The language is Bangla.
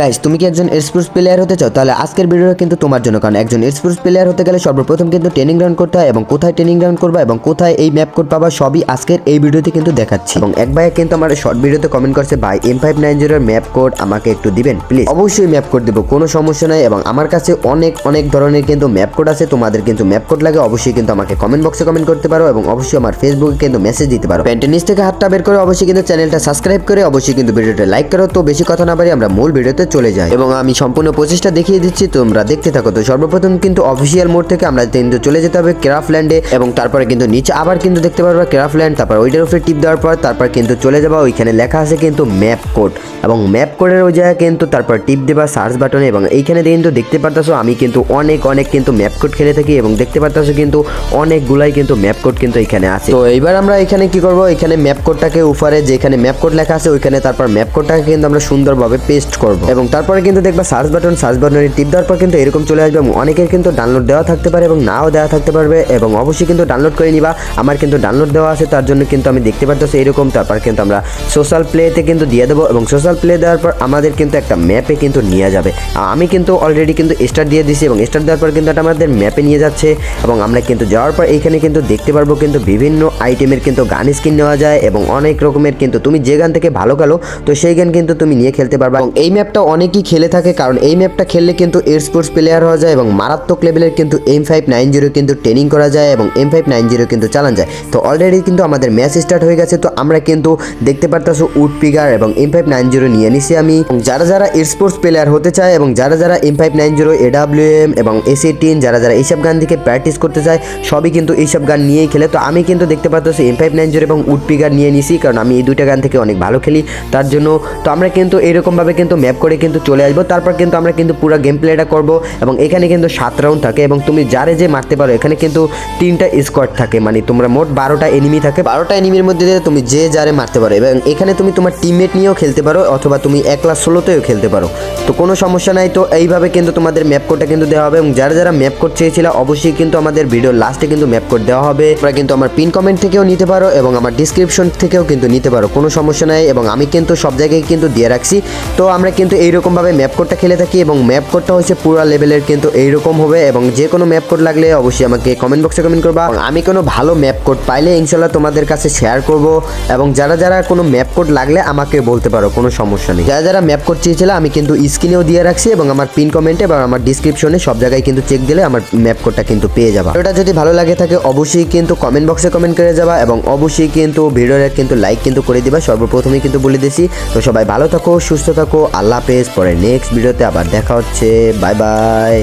গাইস তুমি কি একজন স্পোর্টস প্লেয়ার হতে চাও? তাহলে আজকের ভিডিওটা কিন্তু তোমার জন্য, কারণ একজন স্পোর্টস প্লেয়ার হতে গেলে সর্বপ্রথম কিন্তু ট্রেনিং গ্রাউন্ড করতে হয় এবং কোথায় ট্রেনিং গ্রাউন্ড করবা এবং কোথায় এই ম্যাপ কোড পাবা সবই আজকের এই ভিডিওতে কিন্তু দেখাচ্ছি। এবং এক ভাইয়া কিন্তু আমার শর্ট ভিডিওতে কমেন্ট করছে, ভাই এম ফাইভ নাইন জিরোর ম্যাপ কোড আমাকে একটু দিবেন প্লিজ অবশ্যই ম্যাপ কোড দেবো, কোনো সমস্যা নাই এবং আমার কাছে অনেক অনেক ধরনের কিন্তু ম্যাপ কোড আছে, তোমাদের কিন্তু ম্যাপ কোড লাগে, অবশ্যই কিন্তু আমাকে কমেন্ট বক্সে কমেন্ট করতে পারো এবং অবশ্যই আমার ফেসবুকে কিন্তু মেসেজ দিতে পারো। প্যান্টের নিচ থেকে হাতটা বের করে অবশ্যই কিন্তু চ্যানেলটা সাবস্ক্রাইব করে অবশ্যই কিন্তু ভিডিওটা লাইক করো, তো বেশি কথা না পারি আমরা মূল ভিডিওতে চলে যায়। এবং আমি সম্পূর্ণ প্রচেষ্টা দেখিয়ে দিচ্ছি, তোমরা দেখতে থাকো। তো সর্বপ্রথম কিন্তু অফিসিয়াল মোড থেকে আমরা কিন্তু চলে যেতে হবে ক্রাফল্যান্ডে এবং তারপরে কিন্তু নিচে আবার কিন্তু দেখতে পারবা ক্রাফল্যান্ড, তারপর ওইটার উপরে টিপ দেওয়ার পর তারপর কিন্তু চলে যাবা। ওইখানে লেখা আছে কিন্তু ম্যাপ কোড এবং ম্যাপ কোডের ওই জায়গায় কিন্তু তারপর টিপ দেবা সার্চ বাটনে এবং এইখানে কিন্তু দেখতে পারতাছো আমি কিন্তু অনেক অনেক কিন্তু ম্যাপ কোড খেলে থাকি এবং দেখতে পারতাছো কিন্তু অনেকগুলাই কিন্তু ম্যাপ কোড কিন্তু এখানে আছে। তো এইবার আমরা এখানে কি করব? এখানে ম্যাপ কোডটাকে উপরে যেখানে ম্যাপ কোড লেখা আছে, ওইখানে তারপর ম্যাপ কোডটাকে কিন্তু আমরা সুন্দরভাবে পেস্ট করব। এবং তারপরে কিন্তু দেখবা সার্চ বাটন সার্চ বাটনে টিপ দেওয়ার পর কিন্তু এরকম চলে আসবে। এবং অনেকের কিন্তু ডাউনলোড দেওয়া থাকতে পারে এবং নাও দেওয়া থাকতে পারবে এবং অবশ্যই কিন্তু ডাউনলোড করে নিবা। আমার কিন্তু ডাউনলোড দেওয়া আছে, তার জন্য কিন্তু আমি দেখতে পারতেছি এরকম। তারপর কিন্তু আমরা সোশ্যাল প্লেতে কিন্তু দিয়ে দেবো এবং সোশ্যাল প্লে দেওয়ার পর আমাদের কিন্তু একটা ম্যাপে কিন্তু নিয়ে যাবে। আমি কিন্তু অলরেডি কিন্তু স্টার দিয়ে দিছি এবং স্টার দেওয়ার পর কিন্তু এটা আমাদের ম্যাপে নিয়ে যাচ্ছে। এবং আমরা কিন্তু যাওয়ার পর এইখানে কিন্তু দেখতে পারব কিন্তু বিভিন্ন আইটেমের কিন্তু গান স্কিন নেওয়া যায় এবং অনেক রকমের কিন্তু তুমি যে গান থেকে ভালো খেলো, তো সেই গান কিন্তু তুমি নিয়ে খেলতে পারবা। এবং এই ম্যাপটা অনেকেই খেলে থাকে, কারণ এই ম্যাপটা খেললে কিন্তু এর স্পোর্টস প্লেয়ার হওয়া যায় এবং মারাত্মক লেভেলের কিন্তু এম ফাইভ নাইন জিরো কিন্তু ট্রেনিং করা যায় এবং এম ফাইভ নাইন জিরো কিন্তু চালান যায়। তো অলরেডি কিন্তু আমাদের ম্যাচ স্টার্ট হয়ে গেছে, তো আমরা কিন্তু দেখতে পারতাছো উড পিগার এবং এম ফাইভ নাইন জিরো নিয়ে নিছি আমি। যারা যারা স্পোর্টস প্লেয়ার হতে চায় এবং যারা যারা M five nine zero A W M এবং এস এইটিন যারা যারা এইসব গান থেকে প্র্যাকটিস করতে চায়, সবই কিন্তু এইসব গান নিয়েই খেলে। তো আমি কিন্তু দেখতে পারতেছি এম ফাইভ নাইন জিরো এবং উড পিগার নিয়ে নিছি, কারণ আমি এই দুইটা গান থেকে অনেক ভালো খেলি, তার জন্য। তো আমরা কিন্তু এরকমভাবে কিন্তু ম্যাপ করে কিন্তু চলে আসব। তারপর কিন্তু আমরা কিন্তু পুরো গেম প্লেটা করব এবং এখানে কিন্তু সাত রাউন্ড থাকে এবং তুমি যারে যে মারতে পারো, এখানে কিন্তু তিনটা স্কোয়াড থাকে। মানে তোমরা মোট বারোটা এনিমি থাকে। বারোটা এনিমির মধ্যে দিয়ে তুমি যে যারে মারতে পারো এবং এখানে তুমি তোমার টিমমেট নিয়েও খেলতে পারো অথবা তুমি একলা ষোলোতেও খেলতে পারো। তো কোনো সমস্যা নাই। তো এইভাবে কিন্তু তোমাদের ম্যাপ কোডটা কিন্তু দেওয়া হবে এবং যারা যারা ম্যাপ কোড চেয়েছিল, অবশ্যই কিন্তু আমাদের ভিডিও লাস্টে কিন্তু ম্যাপ কোড দেওয়া হবে। তোমরা কিন্তু আমার পিন কমেন্ট থেকেও নিতে পারো এবং আমার ডিসক্রিপশন থেকেও কিন্তু নিতে পারো। কোনো সমস্যা নাই এবং আমি কিন্তু সব জায়গায় কিন্তু দিয়ে রাখছি। তো আমরা কিন্তু এইরকমভাবে ম্যাপ কোডটা খেলে থাকি এবং ম্যাপ কোডটা হচ্ছে পুরো লেভেলের কিন্তু এইরকম হবে এবং যে কোনো ম্যাপ কোড লাগলে অবশ্যই আমাকে কমেন্ট বক্সে কমেন্ট করবা। আমি কোনো ভালো ম্যাপ কোড পাইলে ইনশাল্লাহ তোমাদের কাছে শেয়ার করব এবং যারা যারা কোনো ম্যাপ কোড লাগলে আমাকে বলতে পারো, কোনো সমস্যা নেই। যারা যারা ম্যাপ কোড চেয়েছিল, আমি কিন্তু স্ক্রিনেও দিয়ে রাখছি এবং আমার পিন কমেন্টে বা আমার ডিসক্রিপশনে সব জায়গায় কিন্তু চেক দিলে আমার ম্যাপ কোডটা কিন্তু পেয়ে যাবা। ওটা যদি ভালো লাগে থাকে, অবশ্যই কিন্তু কমেন্ট বক্সে কমেন্ট করে যাবা এবং অবশ্যই কিন্তু ভিডিওটা কিন্তু লাইক কিন্তু করে দিবা। সর্বপ্রথমেই কিন্তু বলে দিছি। তো সবাই ভালো থাকো, সুস্থ থাকো, আল্লাহ হাফেজ পরে নেক্সট ভিডিওতে আবার দেখা হচ্ছে। Bye bye